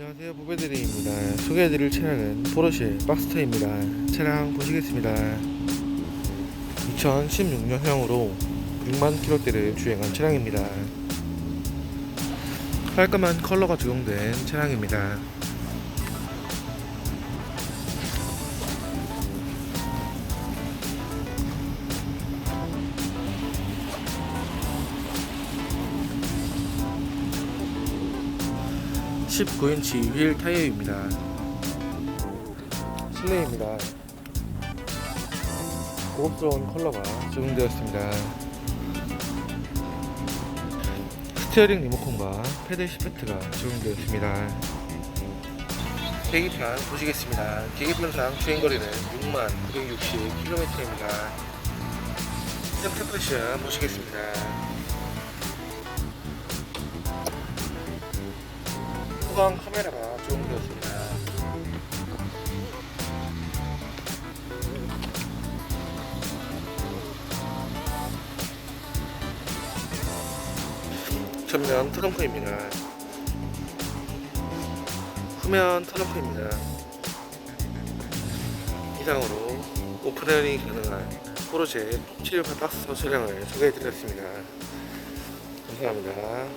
안녕하세요 보배드림입니다. 소개해드릴 차량은 포르쉐 박스터입니다. 차량 보시겠습니다. 2016년형으로 6만 킬로대를 주행한 차량입니다. 깔끔한 컬러가 적용된 차량입니다 (19인치) 휠 타이어입니다. 실내입니다. 고급스러운 컬러가 적용되었습니다. 스티어링 리모컨과 패드 시프트가 적용되었습니다. 계기판 보시겠습니다. 계기판상 주행거리는 6만 960km입니다. 센터 패션 보시겠습니다 후방 카메라가 적용되었습니다 전면 트렁크입니다. 후면 트렁크입니다. 이상으로 오픈런이 가능한 포르쉐 768 박스 차량을 소개해드렸습니다. 감사합니다.